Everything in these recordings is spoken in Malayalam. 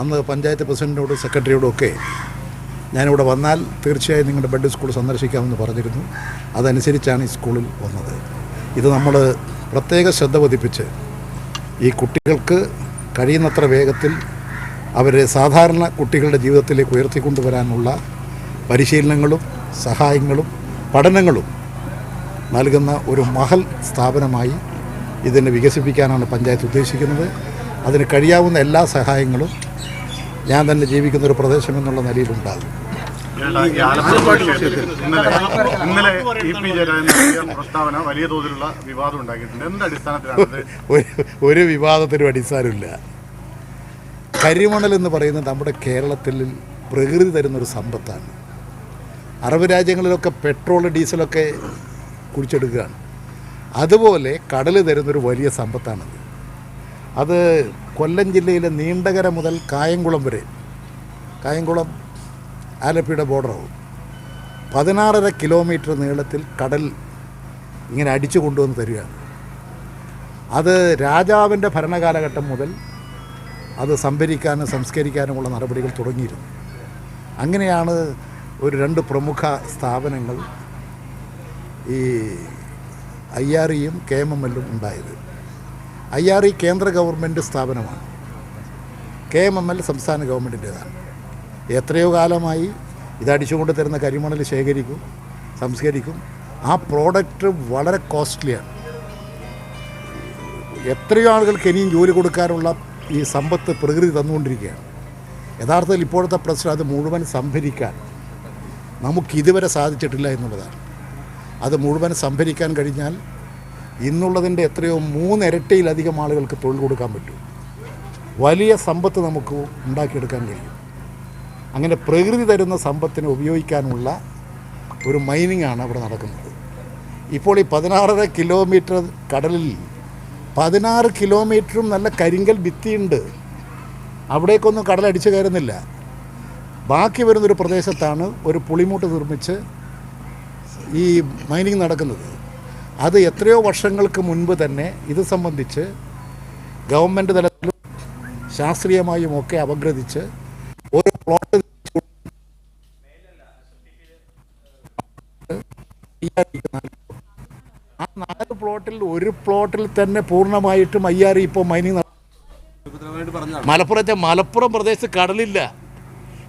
അന്ന് പഞ്ചായത്ത് പ്രസിഡന്റിനോടും സെക്രട്ടറിയോടും ഒക്കെ ഞാനിവിടെ വന്നാൽ തീർച്ചയായും നിങ്ങളുടെ ബെഡ് സ്കൂൾ സന്ദർശിക്കാമെന്ന് പറഞ്ഞിരുന്നു. അതനുസരിച്ചാണ് ഈ സ്കൂളിൽ വന്നത്. ഇത് നമ്മൾ പ്രത്യേക ശ്രദ്ധ പതിപ്പിച്ച് ഈ കുട്ടികൾക്ക് കഴിയുന്നത്ര വേഗത്തിൽ അവരെ സാധാരണ കുട്ടികളുടെ ജീവിതത്തിലേക്ക് ഉയർത്തിക്കൊണ്ടുവരാനുള്ള പരിശീലനങ്ങളും സഹായങ്ങളും പഠനങ്ങളും നൽകുന്ന ഒരു മഹൽ സ്ഥാപനമായി ഇതിനെ വികസിപ്പിക്കാനാണ് പഞ്ചായത്ത് ഉദ്ദേശിക്കുന്നത്. അതിന് കഴിയാവുന്ന എല്ലാ സഹായങ്ങളും ഞാൻ തന്നെ ജീവിക്കുന്ന ഒരു പ്രദേശം എന്നുള്ള നിലയിലുണ്ടാകും. ഇന്നലെ ഇ പി ജയരാജൻ നടത്തിയ പ്രസ്താവന വലിയ തോതിലുള്ള വിവാദം ഉണ്ടാക്കിയിട്ടുണ്ട്. എന്ത് അടിസ്ഥാനത്തിലാണ് ഒരു ഒരു വിവാദത്തിനും അടിസ്ഥാനമില്ല. കരിമണൽ എന്ന് പറയുന്നത് നമ്മുടെ കേരളത്തിൽ പ്രകൃതി തരുന്നൊരു സമ്പത്താണ്. അറബ് രാജ്യങ്ങളിലൊക്കെ പെട്രോൾ ഡീസലൊക്കെ കുടിച്ചെടുക്കുകയാണ്. അതുപോലെ കടൽ തരുന്നൊരു വലിയ സമ്പത്താണത്. അത് കൊല്ലം ജില്ലയിലെ നീണ്ടകര മുതൽ കായംകുളം വരെ കായംകുളം ആലപ്പിയുടെ ബോർഡറാവും പതിനാറര കിലോമീറ്റർ നീളത്തിൽ കടൽ ഇങ്ങനെ അടിച്ചു കൊണ്ടുവന്ന് തരികയാണ്. അത് രാജാവിന്റെ ഭരണകാലഘട്ടം മുതൽ അത് സംഭരിക്കാനും സംസ്കരിക്കാനുമുള്ള നടപടികൾ തുടങ്ങിയിരുന്നു. അങ്ങനെയാണ് ഒരു രണ്ട് പ്രമുഖ സ്ഥാപനങ്ങൾ ഈ ഐ ആർ ഇയും കെ എം എം എല്ലും ഉണ്ടായത്. ഐ ആർ ഇ കേന്ദ്ര ഗവൺമെന്റ് സ്ഥാപനമാണ്. കെ എം എം എൽ സംസ്ഥാന ഗവൺമെന്റിന്റേതാണ്. എത്രയോ കാലമായി ഇത് അടിച്ചുകൊണ്ട് തരുന്ന കരിമണൽ ശേഖരിക്കും സംസ്കരിക്കും. ആ പ്രോഡക്റ്റ് വളരെ കോസ്റ്റ്ലിയാണ് എത്രയോ ആളുകൾക്ക് ഇനിയും ജോലി കൊടുക്കാനുള്ള ഈ സമ്പത്ത് പ്രകൃതി തന്നുകൊണ്ടിരിക്കുകയാണ്. യഥാർത്ഥത്തിൽ ഇപ്പോഴത്തെ പ്രശ്നം അത് മുഴുവൻ സംഭരിക്കാൻ നമുക്കിതുവരെ സാധിച്ചിട്ടില്ല എന്നുള്ളതാണ്. അത് മുഴുവൻ സംഭരിക്കാൻ കഴിഞ്ഞാൽ ഇന്നുള്ളതിന്റെ എത്രയോ മൂന്നിരട്ടിയിലധികം ആളുകൾക്ക് തൊഴിൽ കൊടുക്കാൻ പറ്റും. വലിയ സമ്പത്ത് നമുക്ക് ഉണ്ടാക്കിയെടുക്കാൻ കഴിയും. അങ്ങനെ പ്രകൃതി തരുന്ന സമ്പത്തിനെ ഉപയോഗിക്കാനുള്ള ഒരു മൈനിങ് ആണ് അവിടെ നടക്കുന്നത്. ഇപ്പോൾ ഈ പതിനാറര കിലോമീറ്റർ കടലിൽ പതിനാറ് കിലോമീറ്ററും നല്ല കരിങ്കൽ ഭിത്തിയുണ്ട്. അവിടേക്കൊന്നും കടലടിച്ചു കയറുന്നില്ല. ബാക്കി വരുന്നൊരു പ്രദേശത്താണ് ഒരു പുളിമൂട്ട് നിർമ്മിച്ച് ഈ മൈനിങ് നടക്കുന്നത്. അത് എത്രയോ വർഷങ്ങൾക്ക് മുൻപ് തന്നെ ഇത് സംബന്ധിച്ച് ഗവൺമെന്റ് തലത്തിലും ശാസ്ത്രീയമായും ഒക്കെ അപഗ്രഥിച്ച് ഒരു പ്ലോട്ട് ആ നാല് പ്ലോട്ടിൽ ഒരു പ്ലോട്ടിൽ തന്നെ പൂർണമായിട്ടും അയ്യാറി ഇപ്പോൾ മൈനിങ് മലപ്പുറത്തെ മലപ്പുറം പ്രദേശത്ത് കടലില്ല.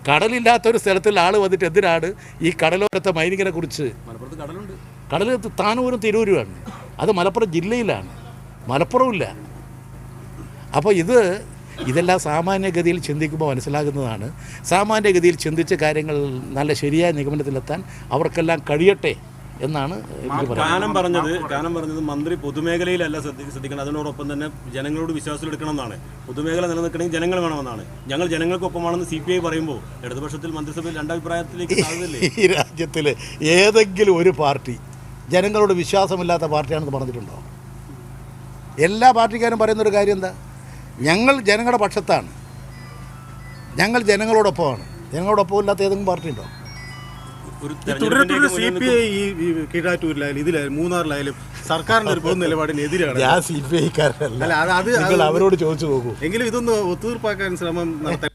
കടലില്ലാത്ത ഒരു സ്ഥലത്തിൽ ആൾ വന്നിട്ട് എന്തിനാണ് ഈ കടലോരത്തെ മൈനിങ്ങിനെ കുറിച്ച്? കടൽ താനൂരും തിരൂരുമാണ്. അത് മലപ്പുറം ജില്ലയിലാണ്. മലപ്പുറമില്ല അപ്പോൾ ഇത് ഇതെല്ലാം സാമാന്യഗതിയിൽ ചിന്തിക്കുമ്പോൾ മനസ്സിലാകുന്നതാണ്. സാമാന്യഗതിയിൽ ചിന്തിച്ച കാര്യങ്ങൾ നല്ല ശരിയായ നിഗമനത്തിലെത്താൻ അവർക്കെല്ലാം കഴിയട്ടെ എന്നാണ് കാനം പറഞ്ഞത് കാനം പറഞ്ഞത് മന്ത്രി പൊതുമേഖലയിലല്ല ശ്രദ്ധി- ശ്രദ്ധിക്കണം അതിനോടൊപ്പം തന്നെ ജനങ്ങളോട് വിശ്വാസം എടുക്കണം എന്നാണ് പൊതുമേഖല നിലനിൽക്കണമെങ്കിൽ ജനങ്ങൾ വേണമെന്നാണ്. ഞങ്ങൾ ജനങ്ങൾക്കൊപ്പമാണെന്ന് സി പി ഐ പറയുമ്പോൾ ഇടതുപക്ഷത്തിൽ മന്ത്രിസഭയിൽ രണ്ടഭിപ്രായത്തിലേക്ക് ഈ രാജ്യത്തിൽ ഏതെങ്കിലും ഒരു പാർട്ടി ജനങ്ങളോട് വിശ്വാസമില്ലാത്ത പാർട്ടിയാണെന്ന് പറഞ്ഞിട്ടുണ്ടോ? എല്ലാ പാർട്ടിക്കാരും പറയുന്നൊരു കാര്യം എന്താ ഞങ്ങൾ ജനങ്ങളുടെ പക്ഷത്താണ്. ഞങ്ങൾ ജനങ്ങളോടൊപ്പമാണ്. ജനങ്ങളോടൊപ്പം ഇല്ലാത്ത ഏതെങ്കിലും പാർട്ടി ഉണ്ടോ ഒരു തുടരെ സി തെരഞ്ഞെടുപ്പിലേക്ക് പി ഐ ഈ ഈ കീഴാറ്റൂരിലായാലും ഇതിലായാലും മൂന്നാറിലായാലും സർക്കാരിന്റെ ഒരു പൊതു നിലപാടിന് എതിരാണ് ഞാൻ സി പി ഐക്കാരല്ല അല്ല അത് അത് അത് അവരോട് ചോദിച്ചു നോക്കൂ. എങ്കിലും ഇതൊന്ന് ഒത്തുതീർപ്പാക്കാൻ ശ്രമം നടത്താൻ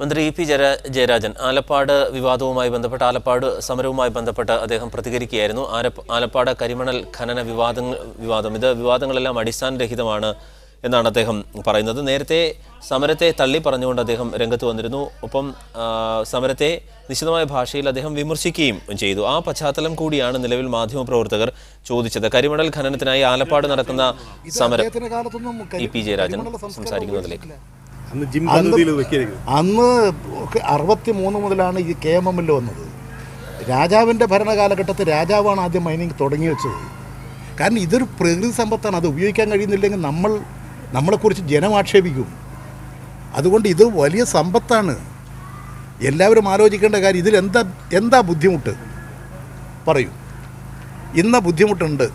മന്ത്രി ഇ പി ജയ ജയരാജൻ ആലപ്പാട് വിവാദവുമായി ബന്ധപ്പെട്ട് ആലപ്പാട് സമരവുമായി ബന്ധപ്പെട്ട് അദ്ദേഹം പ്രതികരിക്കുകയായിരുന്നു. ആലപ്പ ആലപ്പാട് കരിമണൽ ഖനന വിവാദങ്ങൾ വിവാദം. ഇത് വിവാദങ്ങളെല്ലാം അടിസ്ഥാനരഹിതമാണ് എന്നാണ് അദ്ദേഹം പറയുന്നത്. നേരത്തെ സമരത്തെ തള്ളി പറഞ്ഞുകൊണ്ട് അദ്ദേഹം രംഗത്ത് വന്നിരുന്നു. ഒപ്പം സമരത്തെ നിശിതമായ ഭാഷയിൽ അദ്ദേഹം വിമർശിക്കുകയും ചെയ്തു. ആ പശ്ചാത്തലം കൂടിയാണ് നിലവിൽ മാധ്യമപ്രവർത്തകർ ചോദിച്ചത്. കരിമണൽ ഖനനത്തിനായി ആലപ്പാട് നടക്കുന്ന സമരം ഇ പി ജയരാജൻ സംസാരിക്കുന്നതിലേക്ക്. അന്ന് അറുപത്തി മൂന്ന് മുതലാണ് ഈ കെ എം എമ്മിൽ വന്നത്. രാജാവിന്റെ ഭരണകാലഘട്ടത്തിൽ രാജാവാണ് ആദ്യം മൈനിങ് തുടങ്ങി വെച്ചത്. കാരണം ഇതൊരു പ്രകൃതി സമ്പത്താണ് അത് ഉപയോഗിക്കാൻ കഴിയുന്നില്ലെങ്കിൽ നമ്മൾ നമ്മളെക്കുറിച്ച് ജനം ആക്ഷേപിക്കും അതുകൊണ്ട് ഇത് വലിയ സമ്പത്താണ്. എല്ലാവരും ആലോചിക്കേണ്ട കാര്യം ഇതിൽ എന്താ എന്താ ബുദ്ധിമുട്ട്? പറയൂ. ഇന്ന ബുദ്ധിമുട്ടുണ്ട്.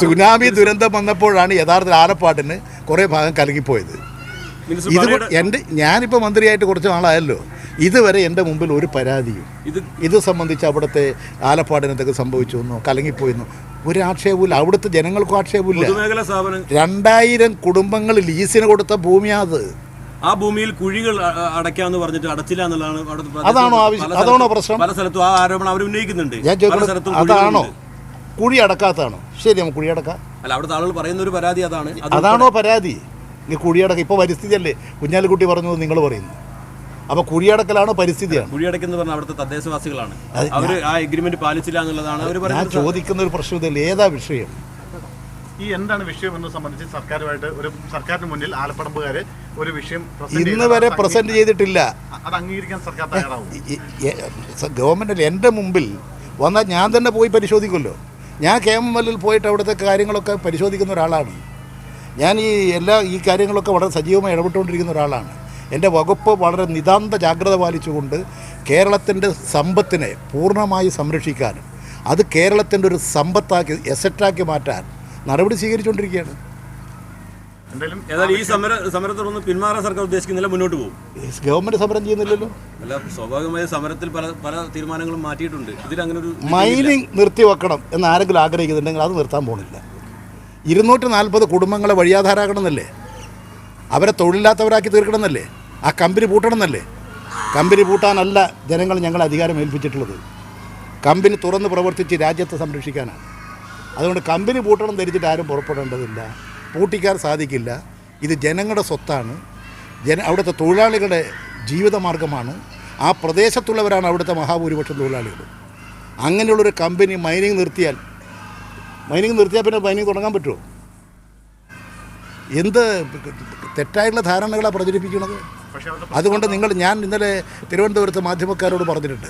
സുനാമി ദുരന്തം വന്നപ്പോഴാണ് യഥാർത്ഥ ആലപ്പാട്ടിന് കുറേ ഭാഗം കലങ്ങിപ്പോയത്. ഇത് എന്റെ ഞാനിപ്പോൾ മന്ത്രിയായിട്ട് കുറച്ച് നാളായല്ലോ. ഇതുവരെ എന്റെ മുമ്പിൽ ഒരു പരാതിയും ഇത് ഇത് സംബന്ധിച്ച് അവിടുത്തെ ആലപ്പാടിന് എന്തൊക്കെ സംഭവിച്ചു എന്നോ കലങ്ങിപ്പോയെന്നോ ഒരു ആക്ഷേപമില്ല അവിടുത്തെ ജനങ്ങൾക്കും ആക്ഷേപമില്ല രണ്ടായിരം കുടുംബങ്ങൾ ലീസിന് കൊടുത്ത ഭൂമിയാത് ആ ഭൂമിയിൽ കുഴികൾ അടയ്ക്കാന്ന് പറഞ്ഞിട്ട് അടച്ചില്ല എന്നുള്ളതാണ് അതാണോ? അതാണോ പ്രശ്നം? പല സ്ഥലത്തും ആ ആരോപണം അവർ ഉന്നയിക്കുന്നുണ്ട്. ഞാൻ ചോദിക്കുന്നത് അതാണോ? കുഴി അടക്കാത്തതാണോ? ശരി നമുക്ക് കുഴി അടക്കാം. അല്ല അവിടുത്തെ ആളുകൾ പറയുന്ന ഒരു പരാതി അതാണ്. അതാണോ പരാതി? ഇനി കുഴിയടക്കം ഇപ്പോൾ പരിസ്ഥിതിയല്ലേ? കുഞ്ഞാലിക്കുട്ടി പറഞ്ഞു നിങ്ങൾ പറയുന്നു. അപ്പോൾ കുഴിയടക്കലാണോ പരിസ്ഥിതിയാണ്. കുഴിയടക്കെന്ന് പറഞ്ഞാൽ അവിടുത്തെ തദ്ദേശവാസികളാണ്. അവർ ആ എഗ്രിമെന്റ് പാലിച്ചില്ല എന്നുള്ളതാണ് അവർ ഞാൻ ചോദിക്കുന്ന ഒരു പ്രശ്നം ഇതല്ലേ? ഏതാ വിഷയം? ഈ എന്താണ് വിഷയം എന്ന് സംബന്ധിച്ച് സർക്കാരുമായിട്ട് ഒരു സർക്കാരിന് മുന്നിൽ ആലപ്പടമ്പുകാര് ഒരു വിഷയം ഇന്ന് വരെ പ്രസന്റ് ചെയ്തിട്ടില്ല. അത് അംഗീകരിക്കാൻ സർക്കാർ തയ്യാറാവും. ഗവൺമെന്റ് എന്റെ മുമ്പിൽ വന്നാൽ ഞാൻ തന്നെ പോയി പരിശോധിക്കുമല്ലോ. ഞാൻ കെ എം എല്ലിൽ പോയിട്ട് അവിടുത്തെ കാര്യങ്ങളൊക്കെ പരിശോധിക്കുന്ന ഒരാളാണ്. ഞാൻ ഈ എല്ലാ ഈ കാര്യങ്ങളൊക്കെ വളരെ സജീവമായി ഇടപെട്ടുകൊണ്ടിരിക്കുന്ന ഒരാളാണ്. എന്റെ വകുപ്പ് വളരെ നിതാന്ത ജാഗ്രത പാലിച്ചുകൊണ്ട് കേരളത്തിന്റെ സമ്പത്തിനെ പൂർണമായി സംരക്ഷിക്കാനും അത് കേരളത്തിന്റെ ഒരു സമ്പത്താക്കി എസറ്റാക്കി മാറ്റാൻ നടപടി സ്വീകരിച്ചുകൊണ്ടിരിക്കുകയാണ് ഈ സമര സമരത്തോടൊന്ന് പിന്മാറാൻ സർക്കാർ ഉദ്ദേശിക്കുന്നില്ല മുന്നോട്ട് പോകും. ഗവൺമെന്റ് സമരം ചെയ്യുന്നില്ലല്ലോ. അല്ല സ്വാഭാവികമായ സമരത്തിൽ പല പല തീരുമാനങ്ങളും മാറ്റിയിട്ടുണ്ട്. ഇതിൽ അങ്ങനെ ഒരു മൈനിങ് നിർത്തിവെക്കണം എന്ന് ആരെങ്കിലും ആഗ്രഹിക്കുന്നുണ്ടെങ്കിൽ അത് നിർത്താൻ പോണില്ല. ഇരുന്നൂറ്റി നാൽപ്പത് കുടുംബങ്ങളെ വഴിയാധാരാകണമെന്നല്ലേ? അവരെ തൊഴിലില്ലാത്തവരാക്കി തീർക്കണമെന്നല്ലേ? ആ കമ്പനി പൂട്ടണമെന്നല്ലേ? കമ്പനി പൂട്ടാനല്ല ജനങ്ങൾ ഞങ്ങൾ അധികാരം ഏൽപ്പിച്ചിട്ടുള്ളത്. കമ്പനി തുറന്ന് പ്രവർത്തിച്ച് രാജ്യത്തെ സംരക്ഷിക്കാനാണ്. അതുകൊണ്ട് കമ്പനി പൂട്ടണം ധരിച്ചിട്ട് ആരും പുറപ്പെടേണ്ടതില്ല. പൂട്ടിക്കാൻ സാധിക്കില്ല. ഇത് ജനങ്ങളുടെ സ്വത്താണ്. ജന അവിടുത്തെ തൊഴിലാളികളുടെ ജീവിതമാർഗമാണ്. ആ പ്രദേശത്തുള്ളവരാണ് അവിടുത്തെ മഹാഭൂരിപക്ഷം തൊഴിലാളികൾ. അങ്ങനെയുള്ളൊരു കമ്പനി മൈനിങ് നിർത്തിയാൽ മൈനിങ് നിർത്തിയാൽ പിന്നെ മൈനിങ് തുടങ്ങാൻ പറ്റുമോ? എന്ത് തെറ്റായിട്ടുള്ള ധാരണകളാണ് പ്രചരിപ്പിക്കുന്നത്? അതുകൊണ്ട് നിങ്ങൾ ഞാൻ ഇന്നലെ തിരുവനന്തപുരത്ത് മാധ്യമക്കാരോട് പറഞ്ഞിട്ടുണ്ട്.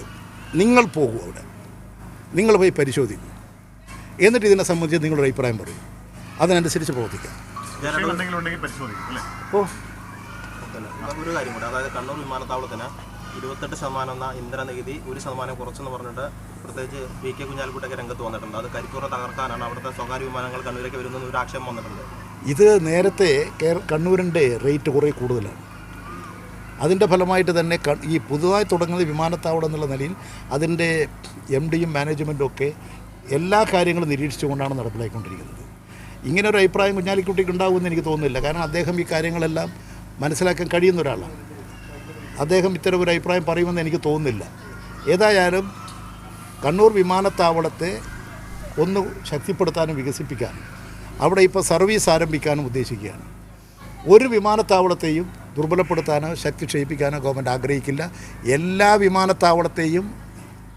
നിങ്ങൾ പോകൂ അവിടെ. നിങ്ങൾ പോയി പരിശോധിക്കും. എന്നിട്ട് ഇതിനെ സംബന്ധിച്ച് നിങ്ങളുടെ അഭിപ്രായം പറയും. അതിനനുസരിച്ച് പ്രവർത്തിക്കാം. ഓ. ഒരു കാര്യം കൂടെ അതായത് കണ്ണൂർ വിമാനത്താവളത്തിന് ഇരുപത്തെട്ട് ശതമാനം എന്ന ഇന്ധന നികുതി ഒരു ശതമാനം കുറച്ചെന്ന് പറഞ്ഞിട്ട് പ്രത്യേകിച്ച് വി കെ കുഞ്ഞാലിക്കുട്ടൊക്കെ രംഗത്ത് വന്നിട്ടുണ്ട്. അത് കരിപ്പൂർ തകർക്കാനാണ് അവിടുത്തെ സ്വകാര്യ വിമാനങ്ങൾ കണ്ണൂരേക്ക് വരുന്നത് ഒരു ആക്ഷേപം വന്നിട്ടുണ്ട്. ഇത് നേരത്തെ കണ്ണൂരിന്റെ റേറ്റ് കുറേ കൂടുതലാണ്. അതിന്റെ ഫലമായിട്ട് തന്നെ ഈ പുതുതായി തുടങ്ങുന്ന വിമാനത്താവളം എന്നുള്ള നിലയിൽ അതിന്റെ എം ഡിയും മാനേജ്മെന്റും ഒക്കെ എല്ലാ കാര്യങ്ങളും നിരീക്ഷിച്ചുകൊണ്ടാണ് നടപ്പിലാക്കിക്കൊണ്ടിരിക്കുന്നത് ഇങ്ങനെ ഒരു അഭിപ്രായം കുഞ്ഞാലിക്കുട്ടിക്ക് ഉണ്ടാകുമെന്ന് എനിക്ക് തോന്നുന്നില്ല. കാരണം അദ്ദേഹം ഈ കാര്യങ്ങളെല്ലാം മനസ്സിലാക്കാൻ കഴിയുന്ന ഒരാളാണ്. അദ്ദേഹം ഇത്തരം ഒരു അഭിപ്രായം പറയുമെന്ന് എനിക്ക് തോന്നുന്നില്ല. ഏതായാലും കണ്ണൂർ വിമാനത്താവളത്തെ ഒന്ന് ശക്തിപ്പെടുത്താനും വികസിപ്പിക്കാനും അവിടെ ഇപ്പോൾ സർവീസ് ആരംഭിക്കാനും ഉദ്ദേശിക്കുകയാണ്. ഒരു വിമാനത്താവളത്തെയും ദുർബലപ്പെടുത്താനോ ശക്തി ക്ഷയിപ്പിക്കാനോ ഗവൺമെന്റ് ആഗ്രഹിക്കില്ല. എല്ലാ വിമാനത്താവളത്തെയും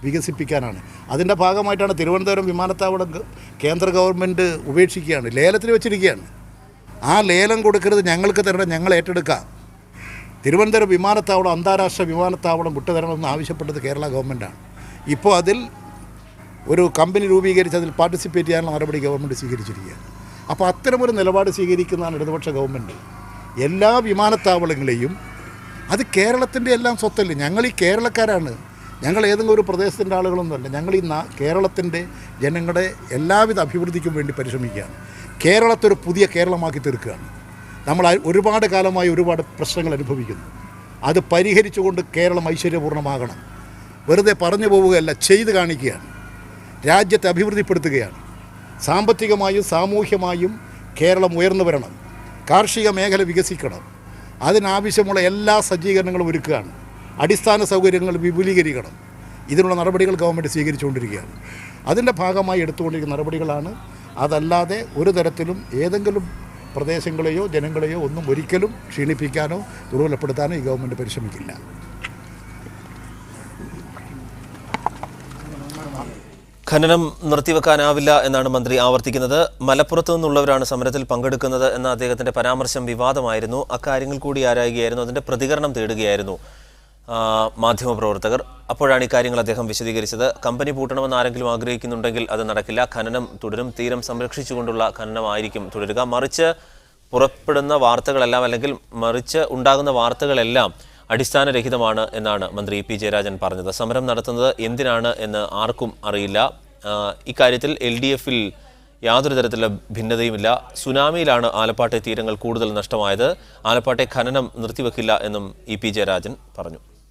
വികസിപ്പിക്കാനാണ്. അതിന്റെ ഭാഗമായിട്ടാണ് തിരുവനന്തപുരം വിമാനത്താവളം കേന്ദ്ര ഗവൺമെന്റ് ഉപേക്ഷിക്കുകയാണ്. ലേലത്തിൽ വെച്ചിരിക്കുകയാണ്. ആ ലേലം കൊടുക്കരുത് ഞങ്ങൾക്ക് തരണം ഞങ്ങൾ ഏറ്റെടുക്കാം. തിരുവനന്തപുരം വിമാനത്താവളം അന്താരാഷ്ട്ര വിമാനത്താവളം വിട്ടുതരണമെന്ന് ആവശ്യപ്പെട്ടത് കേരള ഗവൺമെന്റാണ്. ഇപ്പോൾ അതിൽ ഒരു കമ്പനി രൂപീകരിച്ച് അതിൽ പാർട്ടിസിപ്പേറ്റ് ചെയ്യാനുള്ള നടപടി ഗവൺമെന്റ് സ്വീകരിച്ചിരിക്കുകയാണ്. അപ്പോൾ അത്തരമൊരു നിലപാട് സ്വീകരിക്കുന്നതാണ് ഇടതുപക്ഷ ഗവൺമെന്റ്. എല്ലാ വിമാനത്താവളങ്ങളെയും അത് കേരളത്തിന്റെ എല്ലാം സ്വത്തല്ലേ? ഞങ്ങൾ ഈ കേരളക്കാരാണ്. ഞങ്ങൾ ഏതെങ്കിലും ഒരു പ്രദേശത്തിന്റെ ആളുകളൊന്നുമല്ല. ഞങ്ങൾ ഈ കേരളത്തിന്റെ ജനങ്ങളുടെ എല്ലാവിധ അഭിവൃദ്ധിക്കും വേണ്ടി പരിശ്രമിക്കുകയാണ്. കേരളത്തെ ഒരു പുതിയ കേരളമാക്കി തീർക്കുകയാണ്. നമ്മൾ ഒരുപാട് കാലമായി ഒരുപാട് പ്രശ്നങ്ങൾ അനുഭവിക്കുന്നു. അത് പരിഹരിച്ചുകൊണ്ട് കേരളം ഐശ്വര്യപൂർണമാകണം വെറുതെ പറഞ്ഞു പോവുകയല്ല ചെയ്ത് കാണിക്കുകയാണ്. രാജ്യത്തെ അഭിവൃദ്ധിപ്പെടുത്തുകയാണ്. സാമ്പത്തികമായും സാമൂഹ്യമായും കേരളം ഉയർന്നു വരണം. കാർഷിക മേഖല വികസിക്കണം. അതിനാവശ്യമുള്ള എല്ലാ സജ്ജീകരണങ്ങളും ഒരുക്കുകയാണ്. അടിസ്ഥാന സൗകര്യങ്ങൾ വിപുലീകരിക്കണം. ഇതിനുള്ള നടപടികൾ ഗവൺമെന്റ് സ്വീകരിച്ചുകൊണ്ടിരിക്കുകയാണ്. അതിന്റെ ഭാഗമായി എടുത്തുകൊണ്ടിരിക്കുന്ന നടപടികളാണ്. അതല്ലാതെ ഒരു തരത്തിലും ഏതെങ്കിലും പ്രദേശങ്ങളെയോ ജനങ്ങളെയോ ഒന്നും ഒരിക്കലും ക്ഷീണിപ്പിക്കാനോ ദുർബലപ്പെടുത്താനോ ഈ ഗവൺമെന്റ് പരിശ്രമിക്കില്ല. ഖനനം നിർത്തിവെക്കാനാവില്ല എന്നാണ് മന്ത്രി ആവർത്തിക്കുന്നത്. മലപ്പുറത്തു നിന്നുള്ളവരാണ് സമരത്തിൽ പങ്കെടുക്കുന്നത് എന്ന അദ്ദേഹത്തിന്റെ പരാമർശം വിവാദമായിരുന്നു. അക്കാര്യങ്ങൾ കൂടി ആരായുകയായിരുന്നു. അതിന്റെ പ്രതികരണം തേടുകയായിരുന്നു. മാധ്യമപ്രവർത്തകർ. അപ്പോഴാണ് ഇക്കാര്യങ്ങൾ അദ്ദേഹം വിശദീകരിച്ചത്. കമ്പനി പൂട്ടണമെന്ന് ആരെങ്കിലും ആഗ്രഹിക്കുന്നുണ്ടെങ്കിൽ അത് നടക്കില്ല. ഖനനം തുടരും. തീരം സംരക്ഷിച്ചുകൊണ്ടുള്ള ഖനനമായിരിക്കും തുടരുക. മറിച്ച് പുറപ്പെടുന്ന വാർത്തകളെല്ലാം അല്ലെങ്കിൽ മറിച്ച് ഉണ്ടാകുന്ന വാർത്തകളെല്ലാം അടിസ്ഥാനരഹിതമാണ് എന്നാണ് മന്ത്രി പി ജയരാജൻ പറഞ്ഞത്. സമരം നടത്തുന്നത് എന്തിനാണ് എന്ന് ആർക്കും അറിയില്ല. ഇക്കാര്യത്തിൽ എൽ ഡി എഫിൽ യാതൊരു തരത്തിലുള്ള ഭിന്നതയുമില്ല. സുനാമിയിലാണ് ആലപ്പാട്ടെ തീരങ്ങൾ കൂടുതൽ നഷ്ടമായത്. ആലപ്പാട്ടെ ഖനനം നിർത്തിവെക്കില്ല എന്നും ഇ പി ജയരാജൻ പറഞ്ഞു.